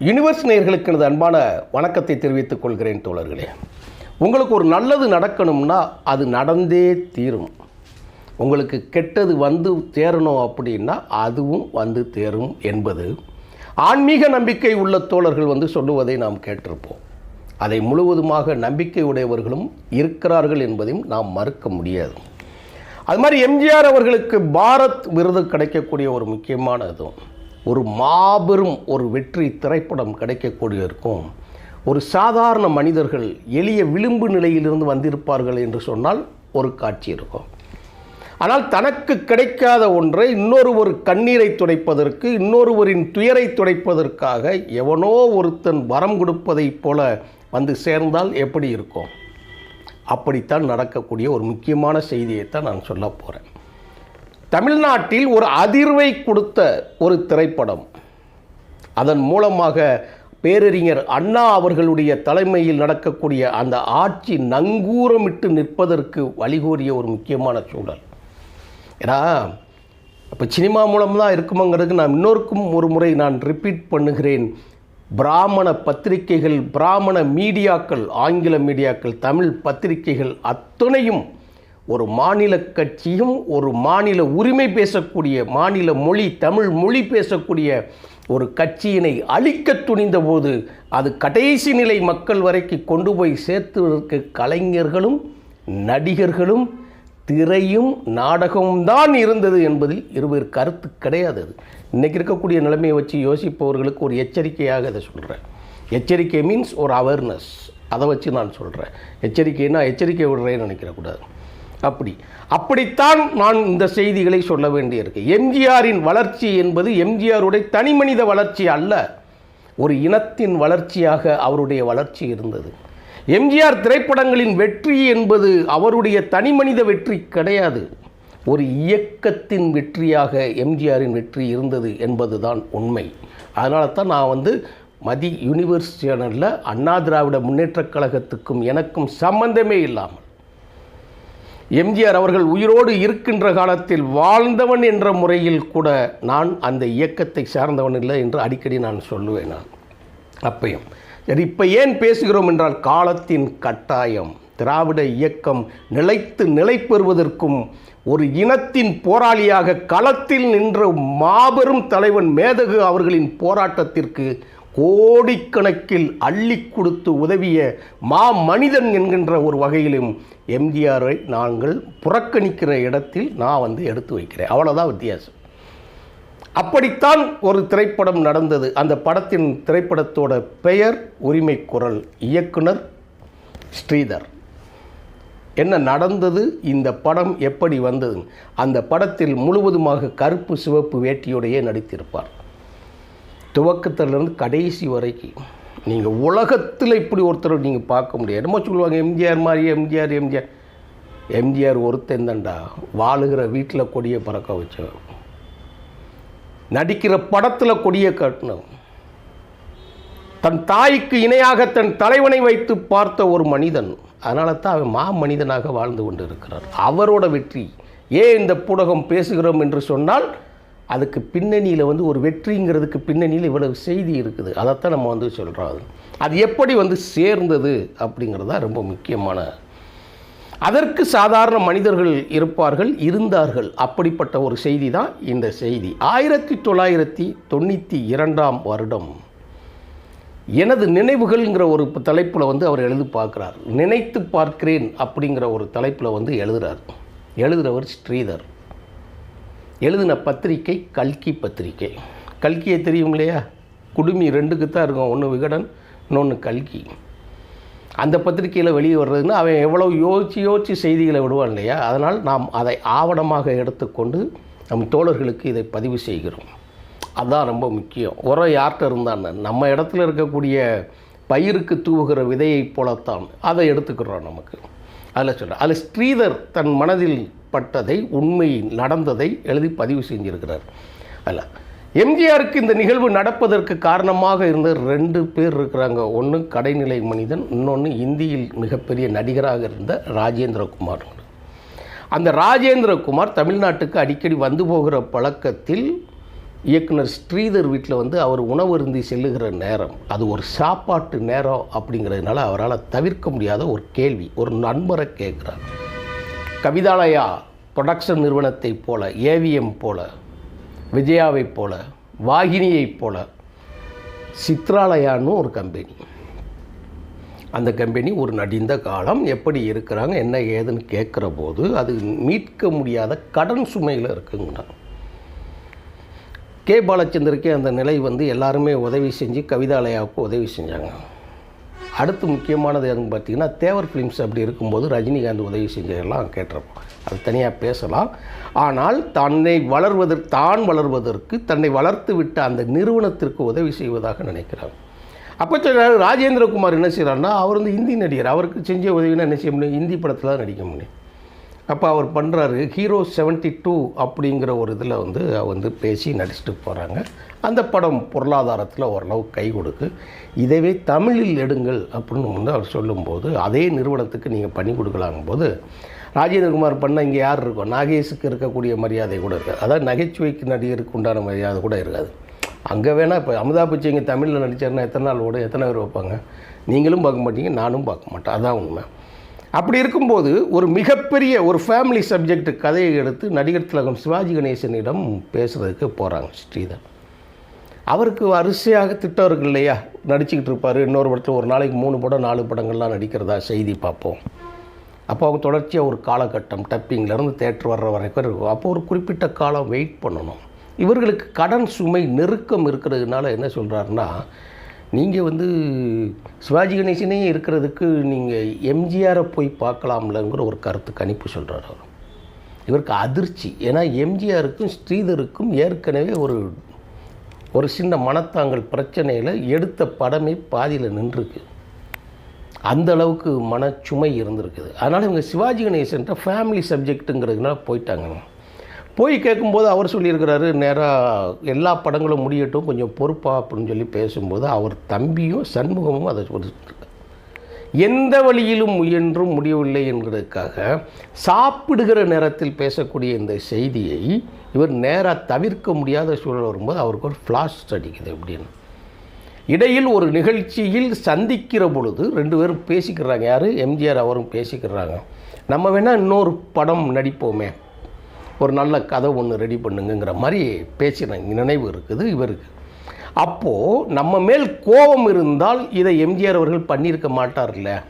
Universe நேயர்களுக்கு எனது அன்பான வணக்கத்தை தெரிவித்துக் கொள்கிறேன் தோழர்களே. உங்களுக்கு ஒரு நல்லது நடக்கணும்னா அது நடந்தே தீரும். உங்களுக்கு கெட்டது வந்து தேரணும் அப்படின்னா அதுவும் வந்து தேரும் என்பது ஆன்மீக நம்பிக்கை உள்ள தோழர்கள் வந்து சொல்லுவதை நாம் கேட்டிருப்போம். அதை முழுவதுமாக நம்பிக்கை உடையவர்களும் இருக்கிறார்கள் என்பதையும் நாம் மறுக்க முடியாது. அது மாதிரி எம்ஜிஆர் அவர்களுக்கு பாரத் விருது கிடைக்கக்கூடிய ஒரு முக்கியமான இதுவும். ஒரு மாபெரும் ஒரு வெற்றி திரைப்படம் கிடைக்கக்கூடிய இருக்கும் ஒரு சாதாரண மனிதர்கள் எளிய விளிம்பு நிலையிலிருந்து வந்திருப்பார்கள் என்று சொன்னால் ஒரு காட்சி இருக்கும். ஆனால் தனக்கு கிடைக்காத ஒன்றை இன்னொரு ஒரு கண்ணீரை துடைப்பதற்கு இன்னொருவரின் துயரை துடைப்பதற்காக எவனோ ஒருத்தன் வரம் கொடுப்பதைப் போல வந்து சேர்ந்தால் எப்படி இருக்கும்? அப்படித்தான் நடக்கக்கூடிய ஒரு முக்கியமான செய்தியைத்தான் நான் சொல்ல போகிறேன் தமிழ்நாட்டில் ஒரு அதிர்வை கொடுத்த ஒரு திரைப்படம். அதன் மூலமாக பேரறிஞர் அண்ணா அவர்களுடைய தலைமையில் நடக்கக்கூடிய அந்த ஆட்சி நங்கூரமிட்டு நிற்பதற்கு வழிகோரிய ஒரு முக்கியமான சூழல். ஏன்னா இப்போ சினிமா மூலம்தான் இருக்குமாங்கிறதுக்கு நான் இன்னொருக்கும் ஒரு முறை நான் ரிப்பீட் பண்ணுகிறேன். பிராமண பத்திரிகைகள் பிராமண மீடியாக்கள் ஆங்கில மீடியாக்கள் தமிழ் பத்திரிகைகள் அத்தனையும் ஒரு மாநில கட்சியும் ஒரு மாநில உரிமை பேசக்கூடிய மாநில மொழி தமிழ் மொழி பேசக்கூடிய ஒரு கட்சியினை அழிக்க துணிந்தபோது அது கடைசி நிலை மக்கள் வரைக்கு கொண்டு போய் சேர்த்துவதற்கு கலைஞர்களும் நடிகர்களும் திரையும் நாடகமும் தான் இருந்தது என்பதில் இருவர் கருத்து கிடையாது அது. இன்றைக்கி இருக்கக்கூடிய நிலைமையை வச்சு யோசிப்பவர்களுக்கு ஒரு எச்சரிக்கையாக இதை சொல்கிறேன் எச்சரிக்கை மீன்ஸ் ஒரு அவேர்னஸ் அதை வச்சு நான் சொல்கிறேன் எச்சரிக்கைன்னா எச்சரிக்கை விடுறேன்னு நினைக்கிறக்கூடாது அப்படி. அப்படித்தான் நான் இந்த செய்திகளை சொல்ல வேண்டியிருக்கு. எம்ஜிஆரின் வளர்ச்சி என்பது எம்ஜிஆருடைய தனிமனித வளர்ச்சி அல்ல ஒரு இனத்தின் வளர்ச்சியாக அவருடைய வளர்ச்சி இருந்தது. எம்ஜிஆர் திரைப்படங்களின் வெற்றி என்பது அவருடைய தனிமனித வெற்றி கிடையாது. ஒரு இயக்கத்தின் வெற்றியாக எம்ஜிஆரின் வெற்றி இருந்தது என்பதுதான் உண்மை. அதனால தான் நான் வந்து மதி யூனிவர்ஸ் சேனலில் அண்ணா திராவிட முன்னேற்றக் கழகத்துக்கும் எனக்கும் சம்பந்தமே இல்லாமல் எம்ஜிஆர் அவர்கள் உயிரோடு இருக்கின்ற காலத்தில் வாழ்ந்தவன் என்ற முறையில் கூட நான் அந்த இயக்கத்தை சார்ந்தவன் இல்லை என்று அடிக்கடி நான் சொல்லுவேன் நான். அப்பையும். சரி இப்போ ஏன் பேசுகிறோம் என்றால் காலத்தின் கட்டாயம். திராவிட இயக்கம் நிலைத்து நிலை பெறுவதற்கும் ஒரு இனத்தின் போராளியாக களத்தில் நின்ற மாபெரும் தலைவன் மேதகு அவர்களின் போராட்டத்திற்கு கோடிக்கணக்கில் அள்ளி கொடுத்து உதவிய மா மனிதன் என்கின்ற ஒரு வகையிலும் எம்ஜிஆரை நாங்கள் புறக்கணிக்கிற இடத்தில் நான் வந்து எடுத்து வைக்கிறேன். அவ்வளோதான் வித்தியாசம். அப்படித்தான் ஒரு திரைப்படம் நடந்தது. அந்த படத்தின் திரைப்படத்தோட பெயர் உரிமை குரல் இயக்குனர் ஸ்ரீதர். என்ன நடந்தது? இந்த படம் எப்படி வந்தது? அந்த படத்தில் முழுவதுமாக கருப்பு சிவப்பு வேட்டியோடையே நடித்திருப்பார். துவக்கத்திலிருந்து கடைசி வரைக்கும் நீங்கள் உலகத்தில் இப்படி ஒருத்தர் நீங்கள் பார்க்க முடியாது. என்னமோ சொல்லுவாங்க எம்ஜிஆர் மாதிரி எம்ஜிஆர் எம்ஜிஆர். எம்ஜிஆர் ஒருத்தன் தான்டா வாழுகிற வீட்டில் கொடியை பறக்க வச்சவன். நடிக்கிற படத்தில் கொடியை கட்டணும் தன் தாய்க்கு இணையாக தன் தலைவனை வைத்து பார்த்த ஒரு மனிதன் அதனால தான் அவன் மா மனிதனாக வாழ்ந்து கொண்டு இருக்கிறார் அவரோட வெற்றி ஏன் இந்த புடகம் பேசுகிறோம் என்று சொன்னால் அதுக்கு பின்னணியில் வந்து ஒரு வெற்றிங்கிறதுக்கு பின்னணியில் இவ்வளவு செய்தி இருக்குது. அதைத்தான் நம்ம வந்து சொல்கிறோம் அது. அது எப்படி வந்து சேர்ந்தது அப்படிங்கிறது தான் ரொம்ப முக்கியமான. அதற்கு சாதாரண மனிதர்கள் இருப்பார்கள் இருந்தார்கள். அப்படிப்பட்ட ஒரு செய்தி தான் இந்த செய்தி. ஆயிரத்தி தொள்ளாயிரத்தி தொண்ணூற்றி இரண்டாம் வருடம். எனது நினைவுகள்ங்கிற ஒரு தலைப்பில் வந்து அவர் எழுதி பார்க்குறார். நினைத்து பார்க்கிறேன் அப்படிங்கிற ஒரு தலைப்பில் வந்து எழுதுகிறார் எழுதுகிறவர் ஸ்ரீதர். எழுதின பத்திரிக்கை கல்கி பத்திரிக்கை கல்கியை தெரியும் இல்லையா? குடுமி ரெண்டுக்கு தான் இருக்கும். ஒன்று விகடன் இன்னொன்று கல்கி. அந்த பத்திரிக்கையில் வெளியே வர்றதுன்னு அவன் எவ்வளோ யோசித்து யோசித்து செய்திகளை விடுவான் இல்லையா? அதனால் நாம் அதை ஆவணமாக எடுத்துக்கொண்டு நம் தோழர்களுக்கு இதை பதிவு செய்கிறோம். அதுதான் ரொம்ப முக்கியம். உரம் யார்கிட்ட இருந்தான்னு நம்ம இடத்துல இருக்கக்கூடிய பயிருக்கு தூவுகிற விதையைப் போலத்தான். அதை எடுத்துக்கிறோம் நமக்கு. அதில் சொல்கிறேன் அதில் ஸ்ரீதர் தன் மனதில் பட்டதை உண்மை நடந்ததை எழுதி பதிவு செஞ்சிருக்கிறார். அல்ல எம்ஜிஆருக்கு இந்த நிகழ்வு நடப்பதற்கு காரணமாக இருந்த ரெண்டு பேர் இருக்கிறாங்க. ஒன்று கடைநிலை மனிதன் இன்னொன்று இந்தியில் மிகப்பெரிய நடிகராக இருந்த ராஜேந்திரகுமார். அந்த ராஜேந்திரகுமார் தமிழ்நாட்டுக்கு அடிக்கடி வந்து போகிற பழக்கத்தில் இயக்குனர் ஸ்ரீதர் வீட்டில் வந்து அவர் உணவு அருந்தி செல்லுகிற நேரம் அது ஒரு சாப்பாட்டு நேரம் அப்படிங்கிறதுனால அவரால் தவிர்க்க முடியாத ஒரு கேள்வி ஒரு நண்பரை கேட்குறார். கவிதாலயா ப்ரொடக்ஷன் நிறுவனத்தைப் போல ஏவிஎம் போல விஜயாவைப் போல வாகினியைப் போல சித்ராலயான்னு ஒரு கம்பெனி. அந்த கம்பெனி ஒரு நடிந்த காலம் எப்படி இருக்கிறாங்க என்ன ஏதுன்னு கேட்குற போது அது மீட்க முடியாத கடன் சுமையில் இருக்குங்கண்ணா. கே. பாலச்சந்தருக்கே அந்த நிலை வந்து எல்லாருமே உதவி செஞ்சு கவிதாலயாவுக்கு உதவி செஞ்சாங்க. அடுத்து முக்கியமானது எதுன்னு பார்த்தீங்கன்னா தேவர் ஃபிலிம்ஸ் அப்படி இருக்கும்போது ரஜினிகாந்த் உதவி செஞ்சதெல்லாம் கேட்டிருப்போம் அது தனியாக பேசலாம். ஆனால் தன்னை வளர்வதற்கு தான் வளர்வதற்கு தன்னை வளர்த்து விட்ட அந்த நிறுவனத்திற்கு உதவி செய்வதாக நினைக்கிறாங்க அப்போ சொன்னார் ராஜேந்திரகுமார் என்ன செய்கிறாருன்னா அவர் வந்து இந்தி நடிகர். அவருக்கு செஞ்ச உதவினா என்ன செய்ய முடியும்? இந்தி படத்தில் தான் நடிக்க முடியும். அப்போ அவர் பண்ணுறாரு ஹீரோ 72 டூ அப்படிங்கிற ஒரு இதில் வந்து வந்து பேசி நடிச்சுட்டு போகிறாங்க அந்த படம் பொருளாதாரத்தில் ஓரளவு கை கொடுக்கு. இதைவே தமிழில் எடுங்கள் அப்படின்னு வந்து அவர் சொல்லும்போது அதே நிறுவனத்துக்கு நீங்கள் பண்ணி கொடுக்கலாங்கும் போது ராஜேந்திரகுமார் பண்ண இங்கே யார் இருக்கும்? நாகேஷுக்கு இருக்கக்கூடிய மரியாதை கூட இருக்காது. அதாவது நகைச்சுவைக்கு நடிகருக்கு உண்டான மரியாதை கூட இருக்காது. அங்கே வேணால் இப்போ அமிதாப் பச்சை இங்கே தமிழில் நடித்தாருன்னா எத்தனை நாள் ஓடும் எத்தனை பேர் வைப்பாங்க? நீங்களும் பார்க்க மாட்டீங்க நானும் பார்க்க மாட்டேன். அதான் உண்மை. அப்படி இருக்கும்போது ஒரு மிகப்பெரிய ஒரு ஃபேமிலி சப்ஜெக்ட் கதையை எடுத்து நடிகர் திலகம் சிவாஜி கணேசனிடம் பேசுகிறதுக்கு போகிறாங்க ஸ்ரீதர். அவருக்கு வரிசையாக திட்டம் இருக்கு இல்லையா? நடிச்சுக்கிட்டு இருப்பார். இன்னொரு படத்தில் ஒரு நாளைக்கு மூணு படம் நாலு படங்கள்லாம் நடிக்கிறதா செய்தி பார்ப்போம். அப்போ அவங்க தொடர்ச்சியாக ஒரு காலகட்டம் டப்பிங்லேருந்து தேட்டர் வர்ற வரைக்கும் இருக்கும். அப்போ ஒரு குறிப்பிட்ட காலம் வெயிட் பண்ணணும். இவர்களுக்கு கடன் சுமை நெருக்கம் இருக்கிறதுனால என்ன சொல்கிறாருன்னா நீங்கள் வந்து சிவாஜி கணேசனே இருக்கிறதுக்கு நீங்கள் எம்ஜிஆரை போய் பார்க்கலாம்லங்கிற ஒரு கருத்து கணிப்பு சொல்கிறார் அவர். இவருக்கு அதிர்ச்சி. ஏன்னா எம்ஜிஆருக்கும் ஸ்ரீதருக்கும் ஏற்கனவே ஒரு ஒரு சின்ன மனத்தாங்கல் பிரச்சனையில் எடுத்த படமே பாதியில் நின்றுருக்கு. அந்த அளவுக்கு மனச்சுமை இருந்திருக்குது. அதனால் இவங்க சிவாஜி கணேசன்ட்ட ஃபேமிலி சப்ஜெக்ட்டுங்கிறதுனால போயிட்டாங்க. போய் கேட்கும்போது அவர் சொல்லியிருக்கிறாரு நேராக எல்லா படங்களும் முடியட்டும் கொஞ்சம் பொறுப்பா அப்படின்னு சொல்லி பேசும்போது அவர் தம்பியும் சண்முகமும் அதை சொல்லிட்டு எந்த வழியிலும் முயன்றும் முடியவில்லை என்கிறதுக்காக சாப்பிடுகிற நேரத்தில் பேசக்கூடிய இந்த செய்தியை இவர் நேராக தவிர்க்க முடியாத சூழல் வரும்போது அவருக்கு ஒரு ஃப்ளாஷ் அடிக்குது அப்படின்னு. இடையில் ஒரு நிகழ்ச்சியில் சந்திக்கிற பொழுது ரெண்டு பேரும் பேசிக்கிறாங்க. யார்? எம்ஜிஆர் அவரும் பேசிக்கிறாங்க. நம்ம வேணால் இன்னொரு படம் நடிப்போமே. ஒரு நல்ல கதை ஒன்று ரெடி பண்ணுங்கிற மாதிரி பேசின நினைவு இருக்குது இவருக்கு. அப்போது நம்ம மேல் கோபம் இருந்தால் இதை எம்ஜிஆர் அவர்கள் பண்ணியிருக்க மாட்டார்ல?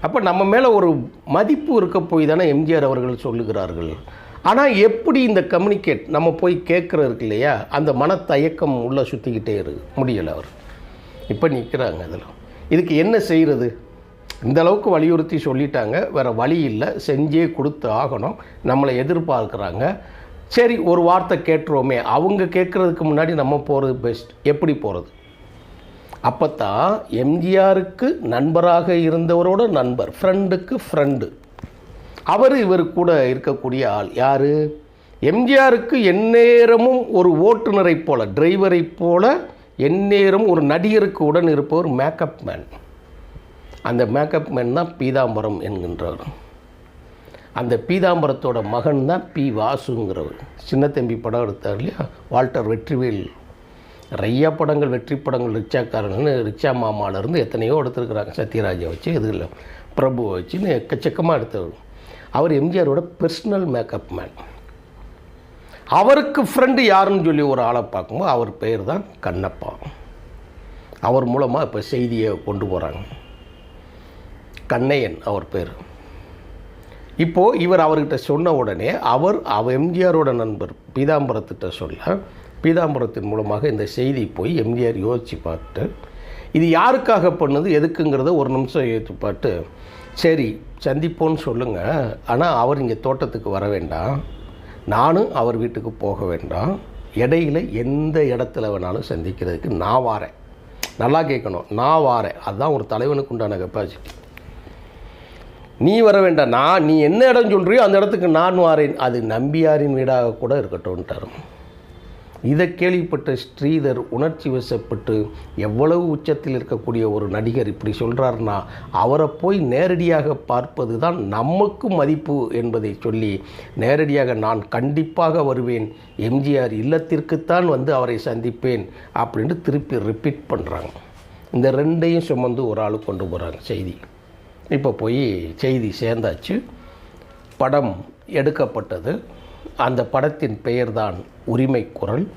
அப்போ நம்ம மேலே ஒரு மதிப்பு இருக்க போய் தானே எம்ஜிஆர் அவர்கள் சொல்லுகிறார்கள்? ஆனால் எப்படி இந்த கம்யூனிகேட் நம்ம போய் கேட்குறதுக்கு இல்லையா? அந்த மனத்தயக்கம் உள்ளே சுற்றிக்கிட்டே இருக்கு முடியலை அவர். இப்போ நிற்கிறாங்க அதில். இதுக்கு என்ன செய்கிறது இந்த அளவுக்கு வலியுறுத்தி சொல்லிட்டாங்க. வேறு வழி இல்லை. செஞ்சே கொடுத்து ஆகணும். நம்மளை எதிர்பார்க்குறாங்க. சரி ஒரு வார்த்தை கேட்டுருவோமே. அவங்க கேட்குறதுக்கு முன்னாடி நம்ம போகிறது பெஸ்ட் எப்படி போகிறது அப்போ தான் எம்ஜிஆருக்கு நண்பராக இருந்தவரோட நண்பர் ஃப்ரெண்டுக்கு ஃப்ரெண்டு அவர் இவர் கூட இருக்கக்கூடிய ஆள் யார்? எம்ஜிஆருக்கு எந்நேரமும் ஒரு ஓட்டுநரைப் போல டிரைவரை போல எந்நேரம் ஒரு நடிகருக்கு உடன் இருப்பவர் மேக்கப் மேன் அந்த மேக்கப் மேன் தான் பீதாம்பரம் என்கின்றவர் அந்த பீதாம்பரத்தோட மகன் தான் பி வாசுங்கிறவர். சின்னத்தம்பி படம் எடுத்தார் இல்லையா? வால்டர் வெற்றிவேல். ரையா படங்கள் வெற்றி படங்கள் ரிக்ஷாக்காரங்கன்னு ரிக்ஷா மாமாவிலேருந்து எத்தனையோ எடுத்துருக்குறாங்க. சத்யராஜை வச்சு இது இல்லை பிரபுவை வச்சுன்னு எக்கச்சக்கமாக எடுத்தவர். அவர் எம்ஜிஆரோட பர்சனல் மேக்கப் மேன் அவருக்கு ஃப்ரெண்டு யாருன்னு சொல்லி ஒரு ஆளை பார்க்கும்போது அவர் பெயர் தான் கண்ணப்பா. அவர் மூலமாக இப்போ செய்தியை கொண்டு போகிறாங்க கண்ணையன் அவர் பேர். இப்போது இவர் அவர்கிட்ட சொன்ன உடனே அவர் அவ எம்ஜிஆரோட நண்பர் பீதாம்பரத்திட்ட சொல்ல பீதாம்பரத்தின் மூலமாக இந்த செய்தி போய் எம்ஜிஆர் யோசித்து பார்த்துட்டு இது யாருக்காக பண்ணது எதுக்குங்கிறத ஒரு நிமிஷம் யோசித்து பார்த்து சரி சந்திப்போன்னு சொல்லுங்கள் ஆனால் அவர் இங்கே தோட்டத்துக்கு வர வேண்டாம் நானும் அவர் வீட்டுக்கு போக வேண்டாம் இடையில எந்த இடத்துல வேணாலும் சந்திக்கிறதுக்கு நான் வாரேன். நல்லா கேட்கணும் நான் வாரேன். அதுதான் ஒரு தலைவனுக்கு உண்டான கெப்பாசிட்டி நீ வர வேண்டாம் நான் நீ என்ன இடம் சொல்கிறியோ அந்த இடத்துக்கு நான் வாரேன். அது நம்பியாரின் வீடாக கூட இருக்கட்டும்ன்ட்டார் இதை கேள்விப்பட்ட ஸ்ரீதர் உணர்ச்சி வசப்பட்டு எவ்வளவு உச்சத்தில் இருக்கக்கூடிய ஒரு நடிகர் இப்படி சொல்கிறாருன்னா அவரை போய் நேரடியாக பார்ப்பது தான் நமக்கு மதிப்பு என்பதை சொல்லி நேரடியாக நான் கண்டிப்பாக வருவேன். எம்ஜிஆர் இல்லத்திற்குத்தான் வந்து அவரை சந்திப்பேன் அப்படின்ட்டு திருப்பி ரிப்பீட் பண்ணுறாங்க இந்த ரெண்டையும் சுமந்து ஒரு ஆள் கொண்டு போகிறாங்க செய்தி. இப்போ போய் செய்தி சேர்ந்தாச்சு. படம் எடுக்கப்பட்டது. அந்த படத்தின் பெயர்தான் உரிமை குரல்.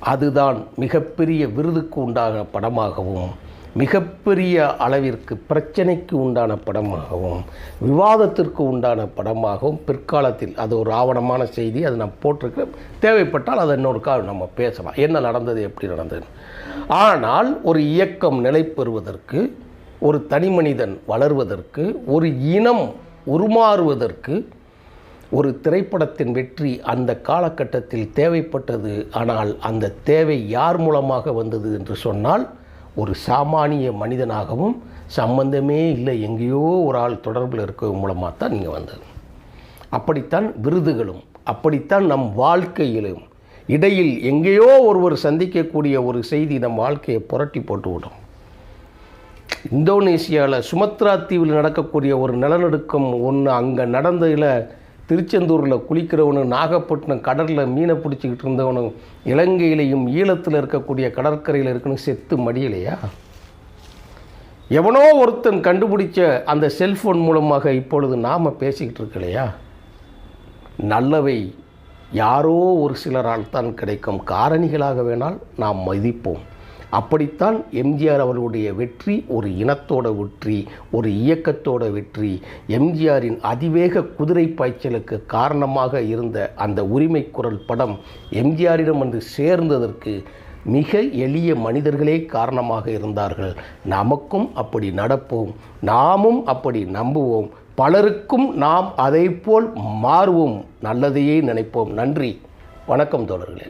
அதுதான் மிகப்பெரிய விருதுக்கு உண்டான படமாகவும் மிகப்பெரிய அளவிற்கு பிரச்சனைக்கு உண்டான படமாகவும் விவாதத்திற்கு உண்டான படமாகவும் பிற்காலத்தில் அது ஒரு ஆவணமான செய்தி. அது நான் போட்டிருக்கிறேன். தேவைப்பட்டால் அதை இன்னொரு கால் நம்ம பேசலாம். என்ன நடந்தது எப்படி நடந்தது? ஆனால் ஒரு இயக்கம் நிலை பெறுவதற்கு ஒரு தனிமனிதன் வளர்வதற்கு ஒரு இனம் உருமாறுவதற்கு ஒரு திரைப்படத்தின் வெற்றி அந்த காலகட்டத்தில் தேவைப்பட்டது. ஆனால் அந்த தேவை யார் மூலமாக வந்தது என்று சொன்னால் ஒரு சாமானிய மனிதனாகவும் சம்பந்தமே இல்லை. எங்கேயோ ஒரு ஆள் தொடர்பில் இருக்க மூலமாக தான் நீங்கள் வந்தது. அப்படித்தான் விருதுகளும் அப்படித்தான் நம் வாழ்க்கையிலும் இடையில் எங்கேயோ ஒருவர் சந்திக்கக்கூடிய ஒரு செய்தி நம் வாழ்க்கையை புரட்டி போட்டு இந்தோனேஷியாவில் இந்தோனேசியாவில் சுமத்ரா தீவில் நடக்கக்கூடிய ஒரு நிலநடுக்கம் ஒன்று அங்கே நடந்ததில் திருச்செந்தூரில் குளிக்கிறவனும் நாகப்பட்டினம் கடலில் மீனை பிடிச்சிக்கிட்டு இருந்தவனும் இலங்கையிலையும் ஈழத்தில் இருக்கக்கூடிய கடற்கரையில் இருக்கணும் செத்து மடியலையா? எவனோ ஒருத்தன் கண்டுபிடிச்ச அந்த செல்ஃபோன் மூலமாக இப்பொழுது நாம் பேசிக்கிட்டு இருக்கலையா? நல்லவை யாரோ ஒரு சிலரால் தான் கிடைக்கும். காரணிகளாக வேணால் நாம் மதிப்போம். அப்படித்தான் எம்ஜிஆர் அவர்களுடைய வெற்றி ஒரு இனத்தோட வெற்றி ஒரு இயக்கத்தோட வெற்றி எம்ஜிஆரின் அதிவேக குதிரை பாய்ச்சலுக்கு காரணமாக இருந்த அந்த உரிமை குரல் படம் எம்ஜிஆரிடம் வந்து சேர்ந்ததற்கு மிக எளிய மனிதர்களே காரணமாக இருந்தார்கள். நமக்கும் அப்படி நடப்போம் நாமும் அப்படி நம்புவோம் பலருக்கும் நாம் அதைப்போல் மாறுவோம் நல்லதையே நினைப்போம். நன்றி. வணக்கம் தோழர்களே.